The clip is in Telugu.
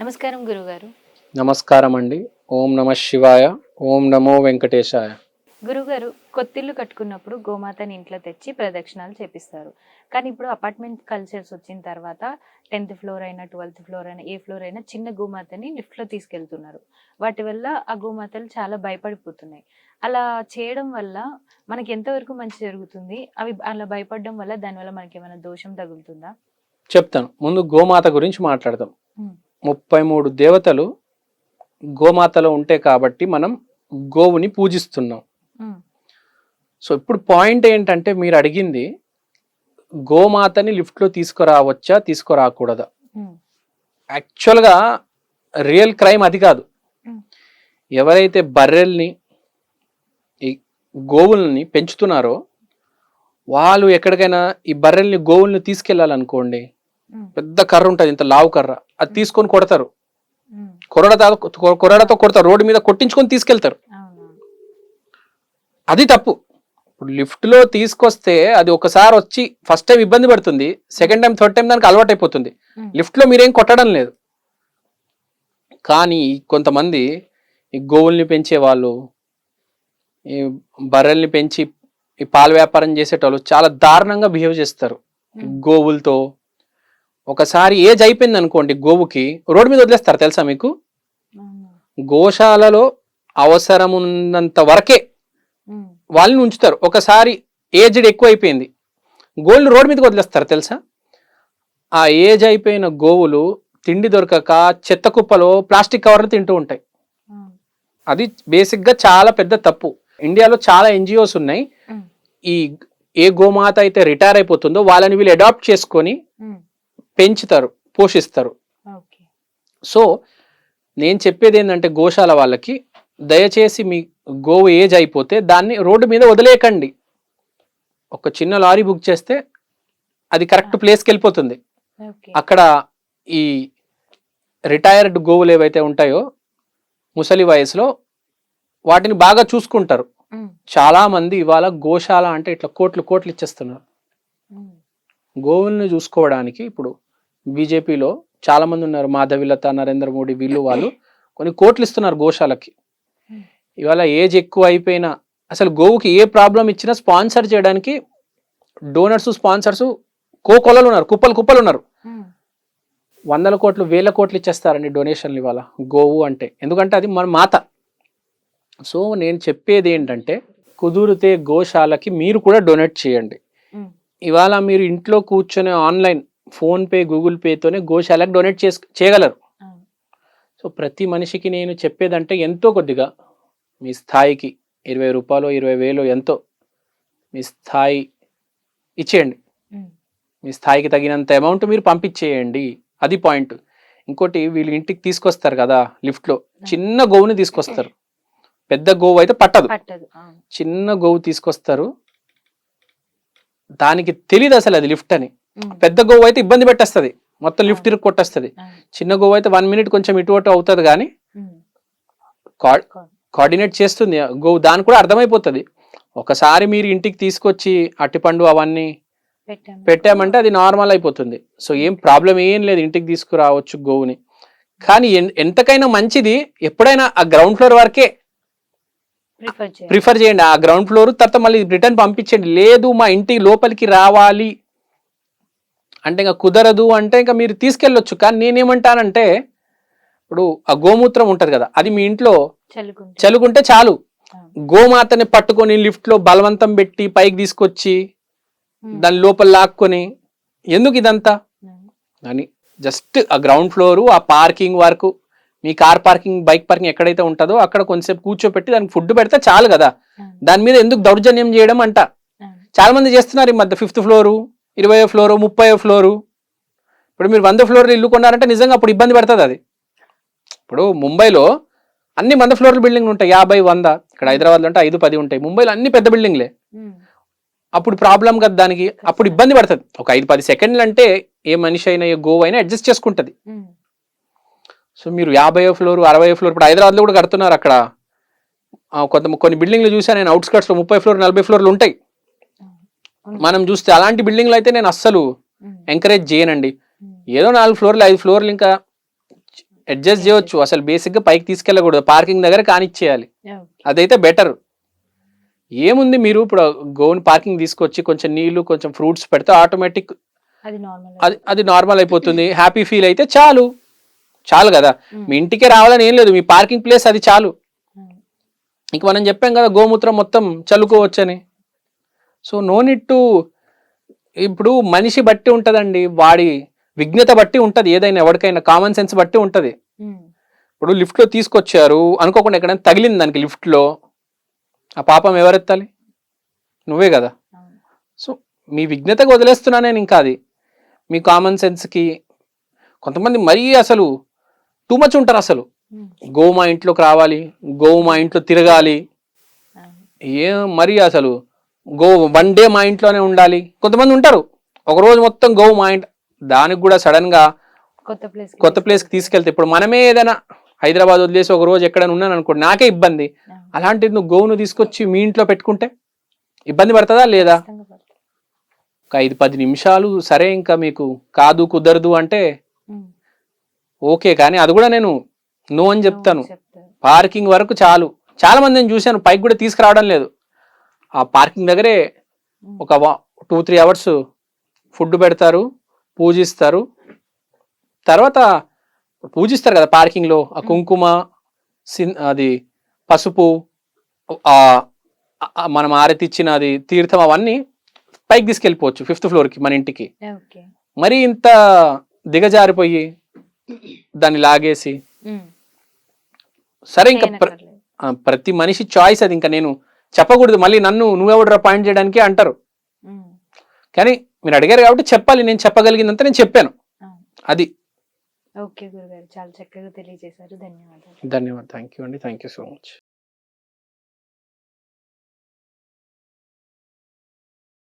నమస్కారం గురుగారు. నమస్కారం అండి ఓం నమ శివాయ ఓం నమో వెంకటేశాయ. గురుగారు కొత్తిల్లు కట్టుకున్నప్పుడు గోమాతని ఇంట్లో తెచ్చి ప్రదక్షిణాలు చేపిస్తారు. కానీ ఇప్పుడు అపార్ట్మెంట్ కల్చర్స్ వచ్చిన తర్వాత టెన్త్ ఫ్లోర్ అయినా ట్వెల్త్ ఫ్లోర్ అయినా ఏ ఫ్లోర్ అయినా చిన్న గోమాతని లిఫ్ట్లో తీసుకెళ్తున్నారు. వాటి వల్ల ఆ గోమాతలు చాలా భయపడిపోతున్నాయి. అలా చేయడం వల్ల మనకి ఎంతవరకు మంచి జరుగుతుంది? అవి అలా భయపడడం వల్ల దానివల్ల మనకి ఏమైనా దోషం తగులుతుందా? చెప్తాను. ముందు గోమాత గురించి మాట్లాడదాం. ముప్పై మూడు దేవతలు గోమాతలో ఉంటే కాబట్టి మనం గోవుని పూజిస్తున్నాం. సో ఇప్పుడు పాయింట్ ఏంటంటే మీరు అడిగింది గోమాతని లిఫ్ట్లో తీసుకురావచ్చా తీసుకురాకూడదా? యాక్చువల్గా రియల్ క్రైమ్ అది కాదు. ఎవరైతే బర్రెల్ని ఈ గోవుల్ని పెంచుతున్నారో వాళ్ళు ఎక్కడికైనా ఈ బర్రెల్ని గోవుల్ని తీసుకెళ్ళాలనుకోండి పెద్ద కర్ర ఉంటుంది ఇంత లావు కర్ర. అది తీసుకొని కొడతారు. కొరడతో కొరడతో కొడతారు. రోడ్డు మీద కొట్టించుకొని తీసుకెళ్తారు. అది తప్పు. ఇప్పుడు lift లో తీసుకొస్తే అది ఒకసారి వచ్చి ఫస్ట్ టైం ఇబ్బంది పడుతుంది. సెకండ్ టైం థర్డ్ టైం దానికి అలవాటు అయిపోతుంది. లిఫ్ట్లో మీరేం కొట్టడం లేదు. కానీ కొంతమంది ఈ గోవుల్ని పెంచే వాళ్ళు ఈ బర్రెల్ని పెంచి ఈ పాల వ్యాపారం చేసేటోళ్ళు చాలా దారుణంగా బిహేవ్ చేస్తారు. గోవులతో ఒకసారి ఏజ్ అయిపోయింది అనుకోండి గోవుకి రోడ్డు మీద వదిలేస్తారు తెలుసా మీకు? గోశాలలో అవసరం ఉన్నంత వరకే వాళ్ళని ఉంచుతారు. ఒకసారి ఏజ్డ్ ఎక్కువ అయిపోయింది గోవులు రోడ్డు మీదకి వదిలేస్తారు తెలుసా? ఆ ఏజ్ అయిపోయిన గోవులు తిండి దొరకక చెత్త కుప్పలో ప్లాస్టిక్ కవర్లు తింటూ ఉంటాయి. అది బేసిక్గా చాలా పెద్ద తప్పు. ఇండియాలో చాలా ఎన్జిఓస్ ఉన్నాయి. ఈ ఏ గోమాత అయితే రిటైర్ అయిపోతుందో వాళ్ళని వీళ్ళు అడాప్ట్ చేసుకొని పెంచుతారు పోషిస్తారు. సో నేను చెప్పేది ఏంటంటే గోశాల వాళ్ళకి దయచేసి మీ గోవు ఏజ్ అయిపోతే దాన్ని రోడ్డు మీద వదిలేయకండి. ఒక చిన్న లారీ బుక్ చేస్తే అది కరెక్ట్ ప్లేస్కి వెళ్ళిపోతుంది. అక్కడ ఈ రిటైర్డ్ గోవులు ఏవైతే ఉంటాయో ముసలి వయసులో వాటిని బాగా చూసుకుంటారు. చాలా మంది ఇవాళ గోశాల అంటే ఇట్లా కోట్లు కోట్లు ఇచ్చేస్తున్నారు. గోవుల్ని చూసుకోవడానికి ఇప్పుడు బీజేపీలో చాలా మంది ఉన్నారు మాధవిలత నరేంద్ర మోడీ వీళ్ళు వాళ్ళు. కొన్ని కోట్లు ఇస్తున్నారు గోశాలకి. ఇవాళ ఏజ్ ఎక్కువ అయిపోయినా అసలు గోవుకి ఏ ప్రాబ్లం ఇచ్చినా స్పాన్సర్ చేయడానికి డోనర్స్ స్పాన్సర్స్ కోకొలలు ఉన్నారు. కుప్పలు కుప్పలు ఉన్నారు. వందల కోట్లు వేల కోట్లు ఇచ్చేస్తారండి డొనేషన్లు ఇవాళ గోవు అంటే. ఎందుకంటే అది మన మాత. సో నేను చెప్పేది ఏంటంటే కుదిరితే గోశాలకి మీరు కూడా డొనేట్ చేయండి. ఇవాళ మీరు ఇంట్లో కూర్చొని ఆన్లైన్ ఫోన్పే గూగుల్ పేతోనే గోశాలకు డొనేట్ చేసు చేయగలరు. సో ప్రతి మనిషికి నేను చెప్పేదంటే ఎంతో కొద్దిగా మీ స్థాయికి ఇరవై రూపాయలు ఇరవై వేలు ఎంతో మీ స్థాయి ఇచ్చేయండి. మీ స్థాయికి తగినంత అమౌంట్ మీరు పంపించేయండి. అది పాయింట్. ఇంకోటి వీళ్ళు ఇంటికి తీసుకొస్తారు కదా లిఫ్ట్లో. చిన్న గోవుని తీసుకొస్తారు. పెద్ద గోవు అయితే పట్టదు. చిన్న గోవు తీసుకొస్తారు. దానికి తెలియదు అసలు అది లిఫ్ట్ అని. పెద్ద గోవు అయితే ఇబ్బంది పెట్టేస్తుంది. మొత్తం లిఫ్ట్ ఇరుక్కు కొట్టేస్తుంది. చిన్న గోవు అయితే వన్ మినిట్ కొంచెం ఇటు అటు అవుతుంది కానీ కోఆర్డినేట్ చేస్తుంది. గోవు దానికి కూడా అర్థమైపోతుంది. ఒకసారి మీరు ఇంటికి తీసుకొచ్చి అట్టిపండు అవన్నీ పెట్టాము. పెట్టామంటే అది నార్మల్ అయిపోతుంది. సో ఏం ప్రాబ్లం ఏం లేదు. ఇంటికి తీసుకురావచ్చు గోవుని. కానీ ఎంతకైనా మంచిది ఎప్పుడైనా ఆ గ్రౌండ్ ఫ్లోర్ వరకే ప్రిఫర్ చేయండి. ఆ గ్రౌండ్ ఫ్లోర్ తర్వాత మళ్ళీ రిటర్న్ పంపించండి. లేదు మా ఇంటి లోపలికి రావాలి. అంటే ఇంకా కుదరదు అంటే ఇంకా మీరు తీసుకెళ్ళొచ్చు కానీ నేనేమంటానంటే ఇప్పుడు ఆ గోమూత్రం ఉంటది కదా అది మీ ఇంట్లో చలుకుంటే చాలు. గోమాతని పట్టుకొని lift లో బలవంతం పెట్టి పైకి తీసుకొచ్చి దాని లోపల లాక్కొని ఎందుకు ఇదంతా. అని జస్ట్ ఆ గ్రౌండ్ ఫ్లోర్ ఆ పార్కింగ్ వరకు మీ కార్ పార్కింగ్ బైక్ పార్కింగ్ ఎక్కడైతే ఉంటుందో అక్కడ కొంచెంసేపు కూర్చోపెట్టి దానికి ఫుడ్ పెడితే చాలు కదా. దాని మీద ఎందుకు దౌర్జన్యం చేయడం అంట. చాలా మంది చేస్తున్నారు ఈ మధ్య ఫిఫ్త్ ఫ్లోరు ఇరవై ఫ్లోరు ముప్పై ఫ్లోరు. ఇప్పుడు మీరు వంద ఫ్లోర్లు ఇల్లు కొన్నారంటే నిజంగా అప్పుడు ఇబ్బంది పడుతుంది అది. ఇప్పుడు ముంబైలో అన్ని వంద ఫ్లోర్ల బిల్డింగ్లు ఉంటాయి. యాభై వంద. ఇక్కడ హైదరాబాద్లో అంటే ఐదు పది ఉంటాయి. ముంబైలో అన్ని పెద్ద బిల్డింగ్లే. అప్పుడు ప్రాబ్లం కదా దానికి. అప్పుడు ఇబ్బంది పడుతుంది. ఒక ఐదు పది సెకండ్లు అంటే ఏ మనిషి అయినా ఏ గోవు అయినా అడ్జస్ట్ చేసుకుంటుంది. సో మీరు యాభై ఫ్లోర్ అరవై ఫ్లోర్ ఇప్పుడు హైదరాబాద్లో కూడా కడుతున్నారు అక్కడ. కొంత కొన్ని బిల్డింగ్లు చూసాను నేను outskirts లో ముప్పై ఫ్లోర్ నలభై ఫ్లోర్లు ఉంటాయి. మనం చూస్తే అలాంటి బిల్డింగ్లు అయితే నేను అస్సలు ఎంకరేజ్ చేయనండి. ఏదో నాలుగు ఫ్లోర్లు ఐదు ఫ్లోర్లు ఇంకా అడ్జస్ట్ చేయొచ్చు. అసలు బేసిక్గా పైకి తీసుకెళ్ళకూడదు. పార్కింగ్ దగ్గర కానిచ్చేయాలి. అదైతే బెటర్ ఏముంది మీరు ఇప్పుడు గోన్ పార్కింగ్ తీసుకొచ్చి కొంచెం నీళ్ళు కొంచెం ఫ్రూట్స్ పెడితే ఆటోమేటిక్ అది నార్మల్ అది అది నార్మల్ అయిపోతుంది. హ్యాపీ ఫీల్ అయితే చాలు. చాలు కదా. మీ ఇంటికే రావాలని ఏం లేదు. మీ పార్కింగ్ ప్లేస్ అది చాలు. ఇంక మనం చెప్పాం కదా గోమూత్రం మొత్తం చల్లుకోవచ్చని. సో నో నిట్ టు ఇప్పుడు మనిషి బట్టి ఉంటదండి. వాడి విఘ్నత బట్టి ఉంటది. ఏదైనా ఎవరికైనా కామన్ సెన్స్ బట్టి ఉంటది. ఇప్పుడు లిఫ్ట్లో తీసుకొచ్చారు. అనుకోకుండా ఎక్కడైనా తగిలింది దానికి లిఫ్ట్లో ఆ పాపం ఎవరెత్తాలి? నువ్వే కదా. సో మీ విఘ్నతకు వదిలేస్తున్నా నేను ఇంకా అది. మీ కామన్ సెన్స్కి కొంతమంది మరీ అసలు టూ మచ్ ఉంటారు అసలు. గో మా ఇంట్లోకి రావాలి. గో మా ఇంట్లో తిరగాలి. ఏ మరి అసలు గో వన్ డే మా ఇంట్లోనే ఉండాలి. కొంతమంది ఉంటారు. ఒక రోజు మొత్తం గో మా ఇంట్ దానికి కూడా సడన్గా కొత్త ప్లేస్ కొత్త ప్లేస్కి తీసుకెళ్తే ఇప్పుడు మనమే ఏదైనా హైదరాబాద్ వదిలేసి ఒక రోజు ఎక్కడైనా ఉన్నాను అనుకోండి నాకే ఇబ్బంది. అలాంటిది నువ్వు గోవును తీసుకొచ్చి మీ ఇంట్లో పెట్టుకుంటే ఇబ్బంది పడుతుందా లేదా? ఒక ఐదు పది నిమిషాలు సరే ఇంకా మీకు కాదు కుదరదు అంటే ఓకే కానీ అది కూడా నేను నో అని చెప్తాను. పార్కింగ్ వరకు చాలు. చాలా మంది నేను చూశాను పైకి కూడా తీసుకురావడం లేదు. ఆ పార్కింగ్ దగ్గరే ఒక టూ త్రీ అవర్స్ ఫుడ్ పెడతారు పూజిస్తారు. తర్వాత పూజిస్తారు కదా పార్కింగ్లో ఆ కుంకుమ సిన్ అది పసుపు మనం ఆరతిచ్చిన అది తీర్థం అవన్నీ పైకి తీసుకెళ్ళిపోవచ్చు ఫిఫ్త్ ఫ్లోర్కి మన ఇంటికి. మరి ఇంత దిగజారిపోయి దాన్ని లాగేసి సరే ఇంకా ప్రతి మనిషి చాయిస్ అది. ఇంకా నేను చెప్పకూడదు మళ్ళీ నన్ను నువ్వెవడరా పాయింట్ చేయడానికి అంటారు. కానీ మీరు అడిగారు కాబట్టి చెప్పాలి నేను చెప్పగలిగినంత నేను చెప్పాను. అది. ఓకే గురుగారు చాలా చక్కగా తెలియజేశారు. ధన్యవాదాలు. ధన్యవాదాలు. థ్యాంక్ యూ అండి. Thank you so much